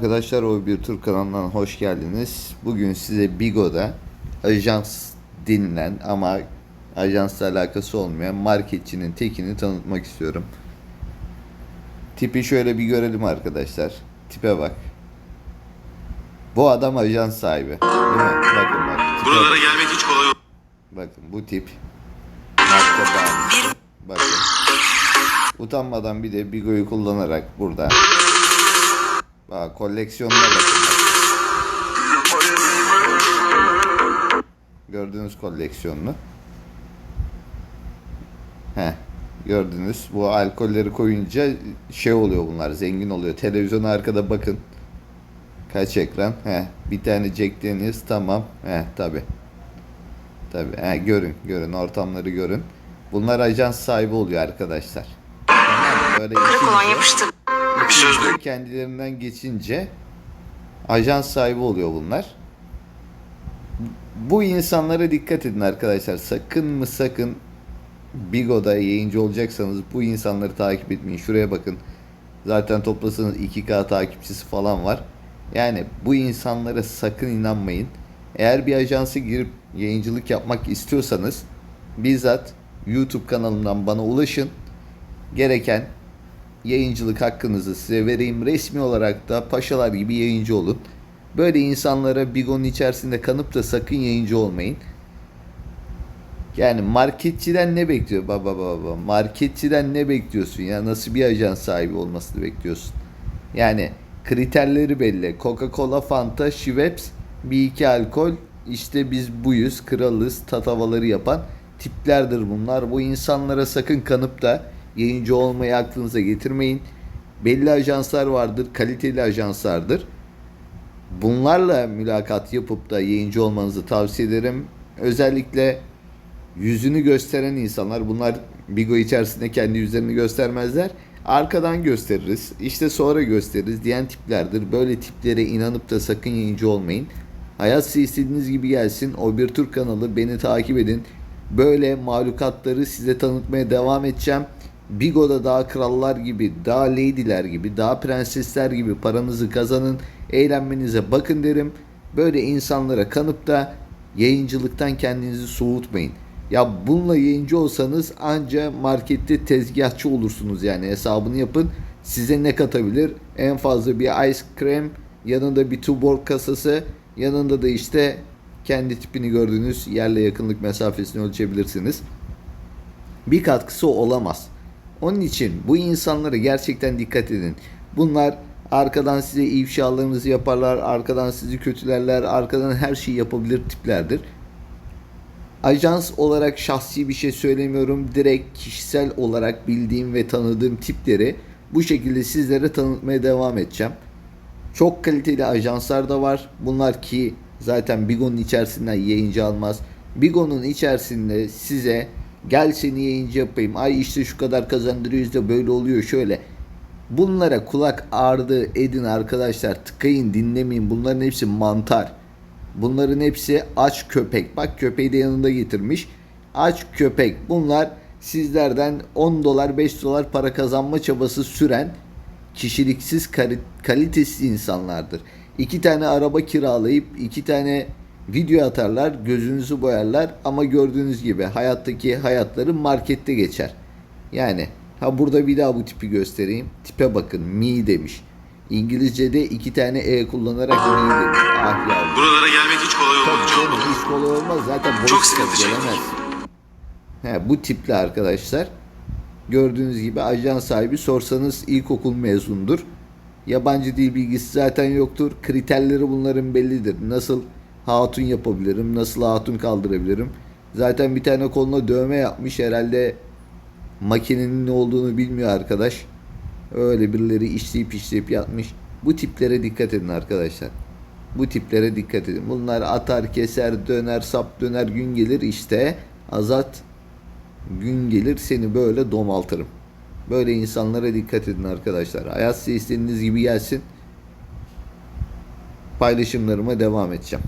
Arkadaşlar o bir Türk kanalından hoş geldiniz. Bugün size Bigo'da ajans denilen ama ajansla alakası olmayan marketçinin tekini tanıtmak istiyorum. Tipi şöyle bir görelim arkadaşlar. Tipe bak. Bu adam ajans sahibi. Değil mi? Bakın bak. tipe Buralara bak. gelmek hiç kolay olmadı. Bakın bu tip. Marka bağımlısı. Bakın. Utanmadan bir de Bigo'yu kullanarak burada. Bak koleksiyonuna bakın. Gördüğünüz koleksiyonunu. He. Gördünüz. Bu alkolleri koyunca şey oluyor bunlar. Zengin oluyor. Televizyona arkada bakın. Kaç ekran? He. Bir tane Jack Daniels tamam. He tabi. Tabi. He görün. Görün. Ortamları görün. Bunlar ajans sahibi oluyor arkadaşlar. Tamam? Böyle Karakolan içince- yapıştır. Bir söz duydum. kendilerinden geçince ajans sahibi oluyor bunlar. Bu insanlara dikkat edin arkadaşlar. Sakın mı sakın Bigo'da yayıncı olacaksanız bu insanları takip etmeyin. Şuraya bakın. Zaten toplasanız 2K takipçisi falan var. Yani bu insanlara sakın inanmayın. Eğer bir ajansa girip yayıncılık yapmak istiyorsanız bizzat YouTube kanalımdan bana ulaşın. Gereken yayıncılık hakkınızı size vereyim. Resmi olarak da paşalar gibi yayıncı olun. Böyle insanlara Bigo'nun içerisinde kanıp da sakın yayıncı olmayın. Yani marketçiden ne bekliyor baba baba? Marketçiden ne bekliyorsun ya? Nasıl bir ajans sahibi olmasını bekliyorsun? Yani kriterleri belli. Coca-Cola, Fanta, Schweppes, bir iki alkol. İşte biz buyuz, kralız, tatavaları yapan tiplerdir bunlar. Bu insanlara sakın kanıp da yayıncı olmayı aklınıza getirmeyin. Belli ajanslar vardır, kaliteli ajanslardır. Bunlarla mülakat yapıp da yayıncı olmanızı tavsiye ederim. Özellikle yüzünü gösteren insanlar bunlar Bigo içerisinde kendi yüzlerini göstermezler. Arkadan gösteririz. işte sonra gösteririz diyen tiplerdir. Böyle tiplere inanıp da sakın yayıncı olmayın. Hayat size istediğiniz gibi gelsin. O bir Türk kanalı beni takip edin. Böyle mahlukatları size tanıtmaya devam edeceğim. Bigo'da daha krallar gibi, daha lady'ler gibi, daha prensesler gibi paranızı kazanın, eğlenmenize bakın derim. Böyle insanlara kanıp da yayıncılıktan kendinizi soğutmayın. Ya bununla yayıncı olsanız anca markette tezgahçı olursunuz yani hesabını yapın. Size ne katabilir? En fazla bir ice cream, yanında bir Tuborg kasası, yanında da işte kendi tipini gördüğünüz yerle yakınlık mesafesini ölçebilirsiniz. Bir katkısı olamaz. Onun için bu insanlara gerçekten dikkat edin. Bunlar arkadan size ifşalarınızı yaparlar, arkadan sizi kötülerler, arkadan her şeyi yapabilir tiplerdir. Ajans olarak şahsi bir şey söylemiyorum. Direkt kişisel olarak bildiğim ve tanıdığım tipleri bu şekilde sizlere tanıtmaya devam edeceğim. Çok kaliteli ajanslar da var. Bunlar ki zaten Bigo'nun içerisinden yayıncı almaz. Bigo'nun içerisinde size gel seni yayıncı yapayım. Ay işte şu kadar kazandırıyoruz da böyle oluyor şöyle. Bunlara kulak ardı edin arkadaşlar. Tıkayın dinlemeyin. Bunların hepsi mantar. Bunların hepsi aç köpek. Bak köpeği de yanında getirmiş. Aç köpek. Bunlar sizlerden 10 dolar 5 dolar para kazanma çabası süren kişiliksiz kalitesiz insanlardır. İki tane araba kiralayıp iki tane video atarlar, gözünüzü boyarlar ama gördüğünüz gibi hayattaki hayatları markette geçer. Yani ha burada bir daha bu tipi göstereyim. Tipe bakın mi demiş. İngilizce'de iki tane e kullanarak mi demiş. Ah yavrum. Buralara gelmek hiç kolay canım Olmadı. hiç kolay olmaz. Zaten boş Çok çıkar, sıkıntı gelemez. He, bu tipli arkadaşlar. Gördüğünüz gibi ajan sahibi sorsanız ilkokul mezundur. Yabancı dil bilgisi zaten yoktur. Kriterleri bunların bellidir. Nasıl hatun yapabilirim, nasıl hatun kaldırabilirim. Zaten bir tane koluna dövme yapmış. Herhalde makinenin ne olduğunu bilmiyor arkadaş. Öyle birileri işleyip işleyip yatmış. Bu tiplere dikkat edin arkadaşlar. Bu tiplere dikkat edin. Bunlar atar, keser, döner, sap döner gün gelir işte. Azat gün gelir seni böyle domaltırım. Böyle insanlara dikkat edin arkadaşlar. Hayat size istediğiniz gibi gelsin. Paylaşımlarıma devam edeceğim.